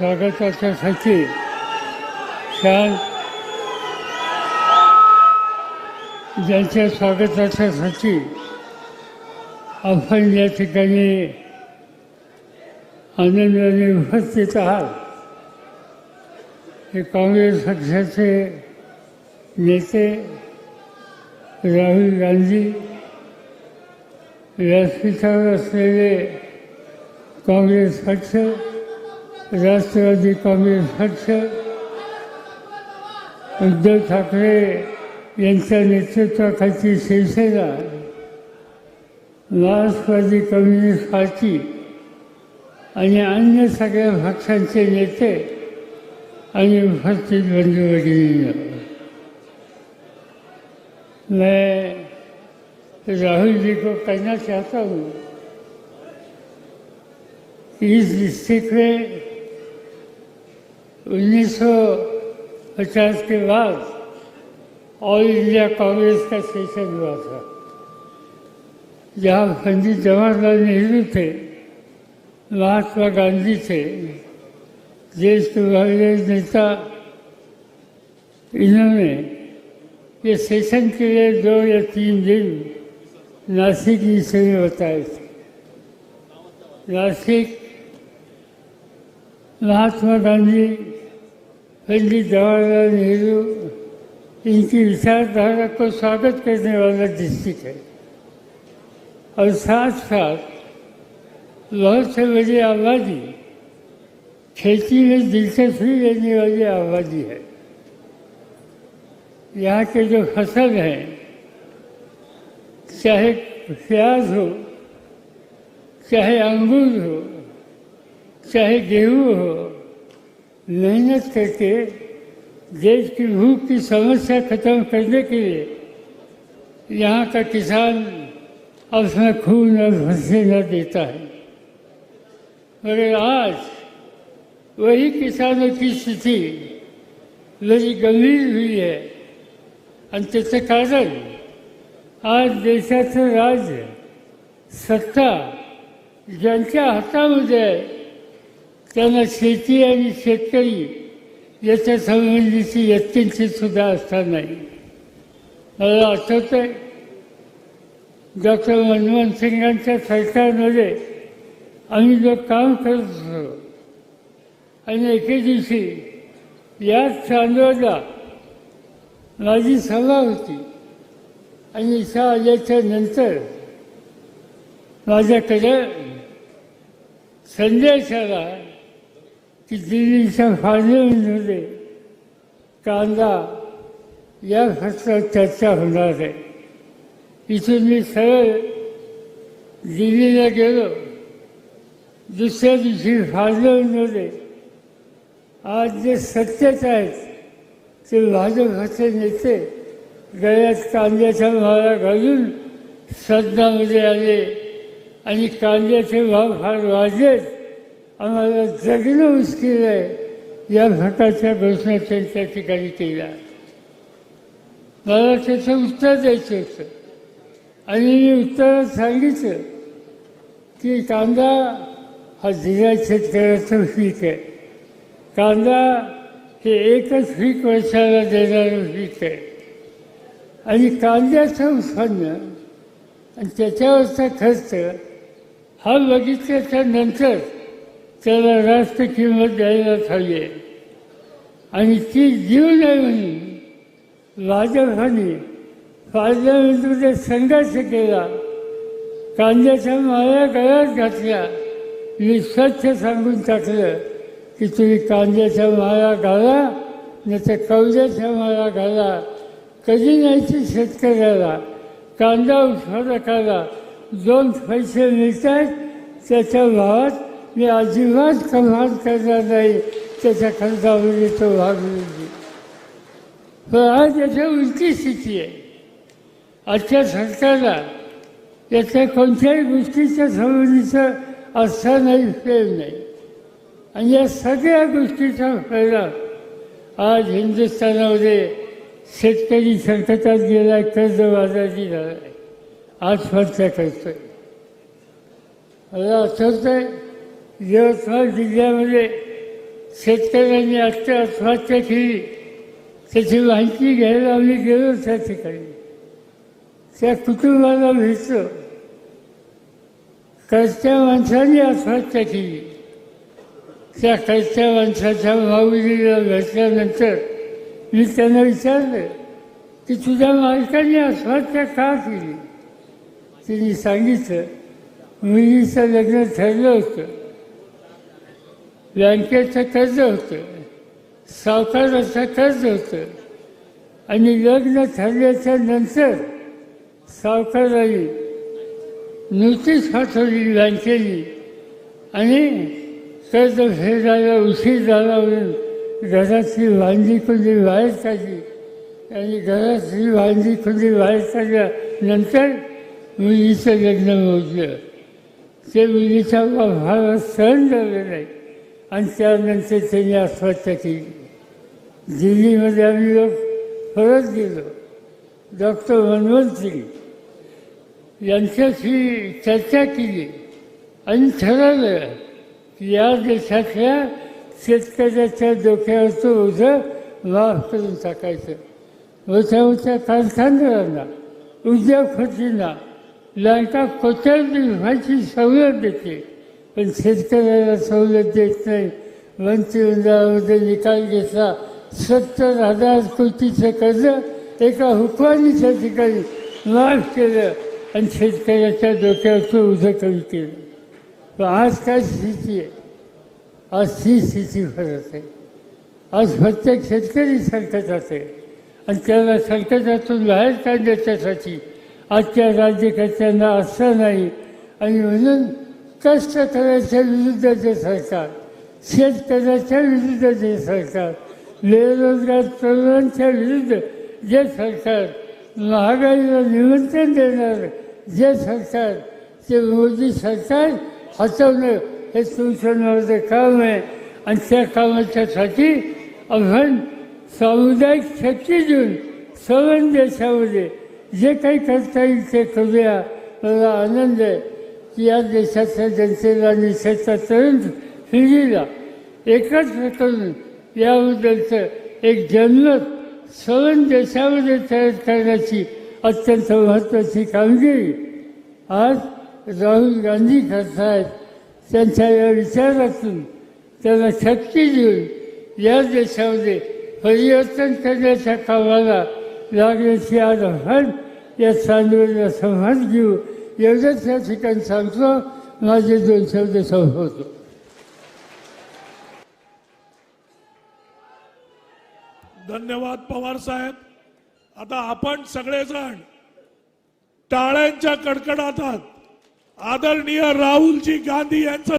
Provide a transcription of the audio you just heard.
स्वागताच्यासाठी शाल ज्यांच्या स्वागताच्यासाठी आपण या ठिकाणी आनंदाने उपस्थित आहात. हे काँग्रेस पक्षाचे नेते राहुल गांधी व्यासपीठावर असलेले काँग्रेस पक्ष राष्ट्रवादी काँग्रेस पक्ष उद्धव ठाकरे यांच्या नेतृत्वाखालची शिवसेना मार्क्सवादी कम्युनिस्ट पार्टी आणि अन्य सगळ्या पक्षांचे नेते आणि उपस्थित बंधू मैं राहुल जी को कहना चाहता हूँ कि इस डिस्ट्रिक्ट में उन्नीस सौ पचास के बाद ऑल इंडिया कांग्रेस का सेशन हुआ था। जहाँ पंडित जवाहरलाल नेहरू थे, महात्मा गांधी थे देश के बड़े नेता, इन्होंने ये सेशन के लिए दो या तीन दिन नासिक विषय में बताए थे। नासिक महात्मा गांधी पंडित जवाहरलाल नेहरू इनकी विचारधारा को स्वागत करने वाला डिस्ट्रिक्ट है और साथ साथ बहुत से बड़ी आबादी खेती में दिलचस्पी लेने वाली आबादी है यहाँ के जो फसल हैं चाहे प्याज हो चाहे अंगूर हो चाहे गेहूँ हो मेहनत करके देश की भूख की समस्या खत्म करने के लिए यहाँ का किसान अपना खून और पसीना देता है। मगर आज वही किसानों की स्थिति बड़ी गंभीर हुई है। आणि त्याचं कारण आज देशाचं राज्य सत्ता ज्यांच्या हातामध्ये आहे त्यांना शेती आणि शेतकरी याच्या संबंधीची यत्किंचित सुद्धा आस्था नाही. मला आठवत आहे डॉक्टर मनमोहन सिंगांच्या सरकारमध्ये आम्ही जो काम करत होतो आणि एके दिवशी याच चांदोला माझी सभा होती आणि इशा आल्याच्यानंतर माझ्याकडे संदेश आला. की दिल्लीच्या होते कांदा या खर्चात चर्चा होणार आहे. इथून मी सरळ दिल्लीला गेलो. दुसऱ्या दिवशी पार्लमेंटमध्ये आज जे सत्यच आहेत ते भाजपचे नेते गळ्यात कांद्याच्या भावा घालून सदनामध्ये आले आणि कांद्याचे भाव फार वाढलेत. आम्हाला जगणं मुश्किल आहे. या प्रकारच्या घोषणा त्या ठिकाणी केल्या. मला त्याचं उत्तर द्यायचं होतं. आणि मी उत्तरात सांगितलं की कांदा हा जिल्हा शेतकऱ्याचं पीक आहे. कांदा हे एकच पीक वर्षाला देणारं पीक आहे. आणि कांद्याचं उत्पन्न आणि त्याच्यावरचा खर्च हा बघितल्याच्या नंतर त्याला रास्त किंमत द्यायलाच हवी आहे आणि ती जीव नये म्हणून भाजपाने पार्लमेंटमध्ये संघर्ष केला कांद्याच्या माळ्या गळ्यात घातल्या. मी स्वच्छ सांगून टाकलं की तुम्ही कांद्याच्या माळा घाला नाही तर कवड्याच्या माळा घाला. कधी न्यायची शेतकऱ्याला? कांदा उत्पादकाला दोन पैसे मिळतात त्याच्या भावात मी अजिबात कमाल करणार नाही त्याच्या खर्चामध्ये तो भाग मिळतो पण आज याच्या उलटी स्थिती आहे. आजच्या सरकारला याच्या कोणत्याही गोष्टीच्या संबंधीचं अर्थ नाही प्रेम नाही. आणि या सगळ्या गोष्टीचा परिणाम आज हिंदुस्थानामध्ये शेतकरी संकटात गेला कर्जबाजारी झाला आहे फरक करतोय. मला आठवत आहे यवतमाळ जिल्ह्यामध्ये शेतकऱ्यांनी आत्ता आत्महत्या केली त्याची माहिती घ्यायला आम्ही गेलो त्या ठिकाणी. त्या कुटुंबाला भेटलं. कर्त्या माणसाने आत्महत्या केली. त्या कर्त्या माणसाच्या माऊलीला भेटल्यानंतर मी त्यांना विचारलं की तुझ्या मालकाने आत्महत्या का केली? तिने सांगितलं मुलीचं लग्न ठरलं होतं. बँकेचं कर्ज होतं सावकाराचं कर्ज होतं आणि लग्न ठरल्याच्या नंतर सावकाराने नोटीस पाठवली बँकेने आणि कर्ज फेडायला उशीर झाला म्हणून घरातली वांदी कुंडी बाहेर काढली आणि घरातली वांदी कुंडी बाहेर काढल्यानंतर मुलीचं लग्न मोजलं ते मुलीचा भाव सहन झालं नाही आणि त्यानंतर त्यांनी आत्महत्या केली. दिल्लीमध्ये आम्ही लोक परत गेलो. डॉक्टर मनमोहन सिंग यांच्याशी चर्चा केली. आणि ठरवलं की या देशातल्या शेतकऱ्याच्या डोक्यावरचं ओझं माफ करून टाकायचं. मोठ्या मोठ्या कारखानदारांना उद्योगपतींना बँका कोट्यावधी व्हायची सवलत देते. पण शेतकऱ्याला सवलत देत नाही. मंत्रिमंडळामध्ये निकाल घेतला. सत्तर हजार कोटीचं कर्ज एका हुकमानीच्या ठिकाणी माफ केलं आणि शेतकऱ्याच्या डोक्यावरचं उभं कमी केलं. पण आज काय स्थिती आहे? आज ही स्थिती फरक आहे. आज प्रत्येक शेतकरी संकटात आहे आणि त्याला संकटातून बाहेर काढण्याच्यासाठी आजच्या राज्यकर्त्यांना असं नाही. आणि म्हणून कष्ट करायच्या विरुद्धचे सरकार शेतकऱ्याच्या विरुद्ध जे सरकार बेरोजगार तरुणांच्या विरुद्ध जे सरकार महागाईला निमंत्रण देणार जे सरकार ते मोदी सरकार हटवणं हे तुमचं नवरं काम आहे. आणि त्या कामाच्यासाठी आपण सामुदायिक शक्ती देऊन सर्व देशामध्ये जे काही करता येईल ते करूया. मला आनंद आहे. की या देशाच्या जनतेला आणि तरुण पिढीला एकत्र करून याबद्दलचं एक जनमत सर्व देशामध्ये तयार करण्याची अत्यंत महत्त्वाची कामगिरी. आज राहुल गांधी करतायत त्यांच्या या विचारातून त्याला शक्ती देऊन या देशामध्ये परिवर्तन करण्याच्या कामाला लागण्याची आज आपण या चांदवडला संवाद घेऊ. एवढंच या ठिकाणी सांगतो माझे दोन शब्द संपवतो धन्यवाद पवार साहेब. आता आपण सगळेजण टाळ्यांच्या कडकडाटात आदरणीय राहुलजी गांधी यांचं